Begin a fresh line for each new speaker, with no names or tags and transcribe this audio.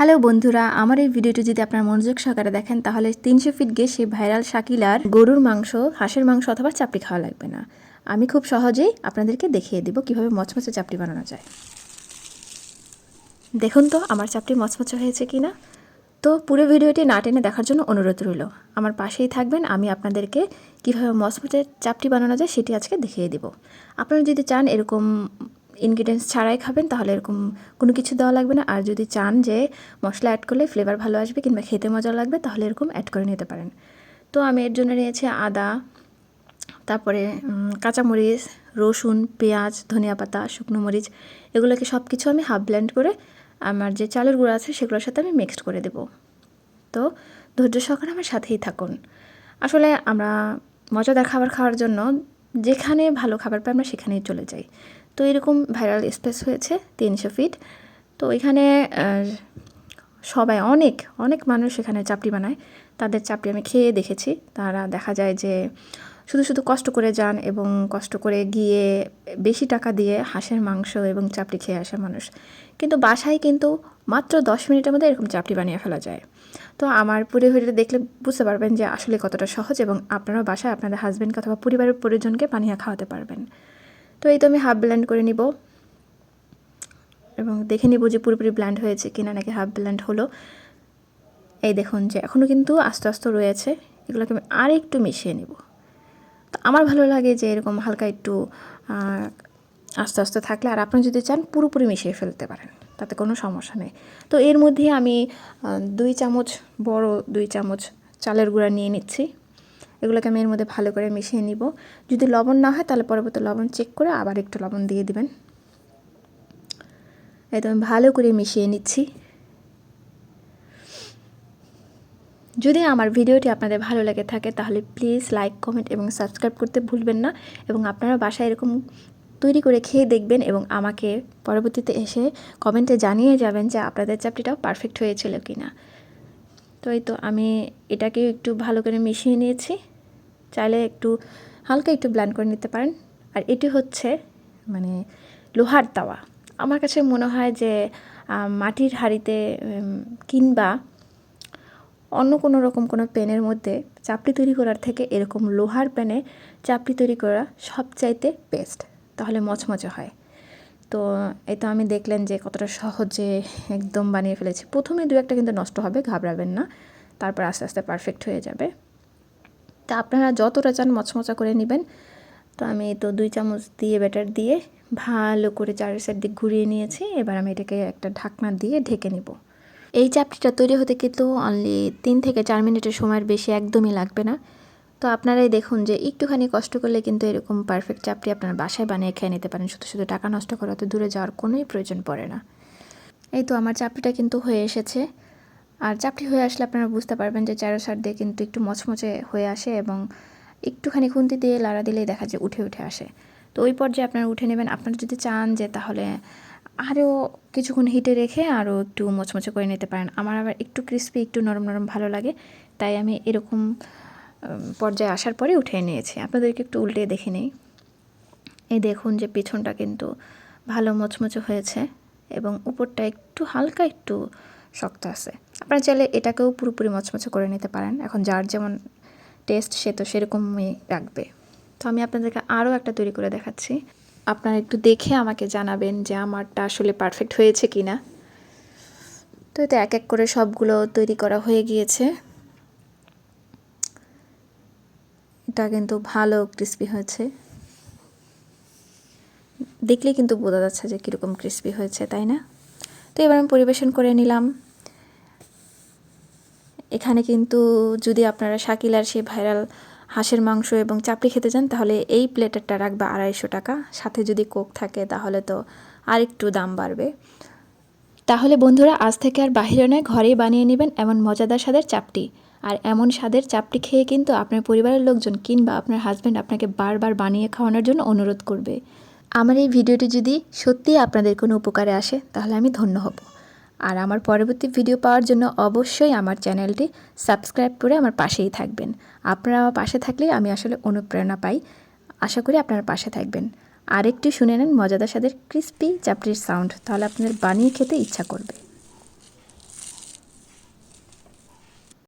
Hello বন্ধুরা, আমার এই ভিডিওটি যদি আপনার মনোযোগ সহকারে দেখেন, তাহলে তিনশো ফিট গিয়ে সেই ভাইরাল শাকিলার গরুর মাংস, হাঁসের মাংস অথবা চাপড়ি খাওয়া লাগবে না। আমি খুব সহজেই আপনাদেরকে দেখিয়ে দেবো কীভাবে মচমচে চাপড়ি বানানো যায়। দেখুন তো, আমার চাপটি মচমচে হয়েছে কি না? তো পুরো ভিডিওটি না টেনে দেখার জন্য অনুরোধ রইল। আমার পাশেই থাকবেন, আমি আপনাদেরকে কীভাবে মচমচে চাপটি বানানো যায় সেটি আজকে দেখিয়ে দিব। আপনারা যদি চান এরকম ইনগ্রিডিয়েন্টস ছাড়াই খাবেন, তাহলে এরকম কোনো কিছু দেওয়া লাগবে না। আর যদি চান যে মশলা অ্যাড করলে ফ্লেভার ভালো আসবে কিংবা খেতে মজা লাগবে, তাহলে এরকম অ্যাড করে নিতে পারেন। তো আমি এর জন্য নিয়েছি আদা, তারপরে কাঁচামরিচ, রসুন, পেঁয়াজ, ধনিয়া পাতা, শুকনো মরিচ, এগুলোকে সব কিছু আমি হাফ ব্লেন্ড করে আমার যে চালের গুঁড়ো আছে সেগুলোর সাথে আমি মিক্সড করে দেব। তো ধৈর্য সহকারে আমার সাথেই থাকুন। আসলে আমরা মজাদার খাবার খাওয়ার জন্য যেখানে ভালো খাবার পাই আমরা সেখানেই চলে যাই। তো এরকম ভাইরাল স্পেস হয়েছে তিনশো ফিট তো এখানে সবাই, অনেক অনেক মানুষ এখানে চাপড়ি বানায়। তাদের চাপড়ি আমি খেয়ে দেখেছি। তারা দেখা যায় যে শুধু শুধু কষ্ট করে যান এবং কষ্ট করে গিয়ে বেশি টাকা দিয়ে হাঁসের মাংস এবং চাপড়ি খেয়ে আসে মানুষ। কিন্তু বাসায় কিন্তু মাত্র দশ মিনিটের মধ্যে এরকম চাপড়ি বানিয়ে ফেলা যায়। তো আমার পুরো ভিডিওটা দেখলে বুঝতে পারবেন যে আসলে কতটা সহজ এবং আপনারা বাসায় আপনাদের হাজব্যান্ডকে অথবা পরিবারের পরিজনকে বানিয়ে খাওয়াতে পারবেন। তো এই তো আমি হাফ ব্ল্যান্ড করে নিব। এবং দেখে নিব যে পুরোপুরি ব্ল্যান্ড হয়েছে কিনা নাকি হাফ ব্ল্যান্ড হলো। এই দেখুন যে এখনও কিন্তু আস্তে আস্তে রয়েছে। এগুলোকে আমি আর একটু মিশিয়ে নিব। আমার ভালো লাগে যে এরকম হালকা একটু আস্তে আস্তে থাকলে আর আপনি যদি চান পুরোপুরি মিশিয়ে ফেলতে পারেন, তাতে কোনো সমস্যা নেই। তো এর মধ্যে আমি দুই চামচ বড় দুই চামচ চালের গুঁড়া নিয়ে নিচ্ছি। এগুলোকে আমি এর মধ্যে ভালো করে মিশিয়ে নিব। যদি লবণ না হয় তাহলে পরবর্তী লবণ চেক করে আবার একটু লবণ দিয়ে দিবেন। এই তো আমি ভালো করে মিশিয়ে নিচ্ছি। যদি আমার ভিডিওটি আপনাদের ভালো লেগে থাকে, তাহলে প্লিজ লাইক কমেন্ট এবং সাবস্ক্রাইব করতে ভুলবেন না এবং আপনারা বাসায় এরকম তৈরি করে খেয়ে দেখবেন এবং আমাকে পরবর্তীতে এসে কমেন্টে জানিয়ে যাবেন যে আপনাদের চাপটিটাও পারফেক্ট হয়েছিল কি না তো এই তো আমি এটাকে একটু ভালো করে মিশিয়ে নিয়েছি। চাইলে একটু হালকা একটু ব্ল্যান্ড করে নিতে পারেন। আর এটি হচ্ছে মানে লোহার তাওয়া। আমার কাছে মনে হয় যে মাটির হাঁড়িতে কিংবা অন্য কোনো রকম কোনো পেনের মধ্যে চাপড়ি তৈরি করার থেকে এরকম লোহার প্যানে চাপড়ি তৈরি করা সবচাইতে বেস্ট তাহলে মচমচে হয়। তো এই তো আমি দেখলেন যে কতটা সহজে একদম বানিয়ে ফেলেছি। প্রথমে দু একটা কিন্তু নষ্ট হবে, ঘাবড়াবেন না। তারপর আস্তে আস্তে পারফেক্ট হয়ে যাবে। তা আপনারা যতটা চান মচমচা করে নেবেন। তো আমি তো দুই চামচ দিয়ে ব্যাটার দিয়ে ভালো করে চারের সাইড দিক ঘুরিয়ে নিয়েছি। এবার আমি এটাকে একটা ঢাকনা দিয়ে ঢেকে নিব। এই চাপটিটা তৈরি হতে কিন্তু অনলি তিন থেকে চার মিনিটের সময়ের বেশি একদমই লাগবে না। তো আপনারাই দেখুন যে একটুখানি কষ্ট করলে কিন্তু এরকম পারফেক্ট চাপটি আপনার বাসায় বানিয়ে খেয়ে নিতে পারেন। শুধু শুধু টাকা নষ্ট করা অত দূরে যাওয়ার কোনোই প্রয়োজন পড়ে না। এই তো আমার চাপটিটা কিন্তু হয়ে এসেছে। আর চাপটি হয়ে আসলে আপনারা বুঝতে পারবেন যে চারো সার দিয়ে কিন্তু একটু মচমচে হয়ে আসে এবং একটুখানি খুন্তি দিয়ে লাড়া দিলেই দেখা যায় উঠে উঠে আসে। তো ওই পর্যায়ে আপনারা উঠে নেবেন। আপনারা যদি চান যে তাহলে আরও কিছুক্ষণ হিটে রেখে আরও একটু মচমচে করে নিতে পারেন। আমার আবার একটু ক্রিস্পি একটু নরম নরম ভালো লাগে। তাই আমি এরকম পর্যায়ে আসার পরে উঠিয়ে নিয়েছি। আপনাদেরকে একটু উল্টে দেখে নেই। এই দেখুন যে পিছনটা কিন্তু ভালো মচমচে হয়েছে এবং উপরটা একটু হালকা একটু শক্ত আছে। আপনারা চাইলে এটাকেও পুরোপুরি মচমচে করে নিতে পারেন। এখন যার যেমন টেস্ট সে তো সেরকমই রাখবে। তো আমি আপনাদেরকে আরও একটা তৈরি করে দেখাচ্ছি। আপনারা একটু দেখে আমাকে জানাবেন যে আমারটা আসলে পারফেক্ট হয়েছে কি না তো এতে এক এক করে সবগুলো তৈরি করা হয়ে গিয়েছে। এটা কিন্তু ভালো ক্রিস্পি হয়েছে। দেখলেই কিন্তু বোঝা যাচ্ছে যে কীরকম ক্রিস্পি হয়েছে, তাই না? তো এবার আমি পরিবেশন করে নিলাম। এখানে কিন্তু যদি আপনারা শাকিলার সেই ভাইরাল হাঁসের মাংস এবং চাপড়ি খেতে চান, তাহলে এই প্লেটারটা রাখবে আড়াইশো টাকা। সাথে যদি কোক থাকে, তাহলে তো আরেকটু দাম বাড়বে। তাহলে বন্ধুরা, আজ থেকে আর বাহিরে নয়, ঘরেই বানিয়ে নেবেন এমন মজাদার স্বাদের চাপটি আর এমন স্বাদের চাপটি খেয়ে কিন্তু আপনার পরিবারের লোকজন কিংবা আপনার হাজব্যান্ড আপনাকে বারবার বানিয়ে খাওয়ানোর জন্য অনুরোধ করবে। আমার এই ভিডিওটি যদি সত্যিই আপনাদের কোনো উপকারে আসে, তাহলে আমি ধন্য হব। আর আমার পরবর্তী ভিডিও পাওয়ার জন্য অবশ্যই আমার চ্যানেলটি সাবস্ক্রাইব করে আমার পাশেই থাকবেন। আপনারা আমার পাশে থাকলে আমি আসলে অনুপ্রেরণা পাই। আশা করি আপনারা পাশে থাকবেন। আরেকটি শুনে নেন মজাদার সাদের ক্রিস্পি চাপড়ির সাউন্ড তাহলে আপনার বানিয়ে খেতে ইচ্ছা করবে।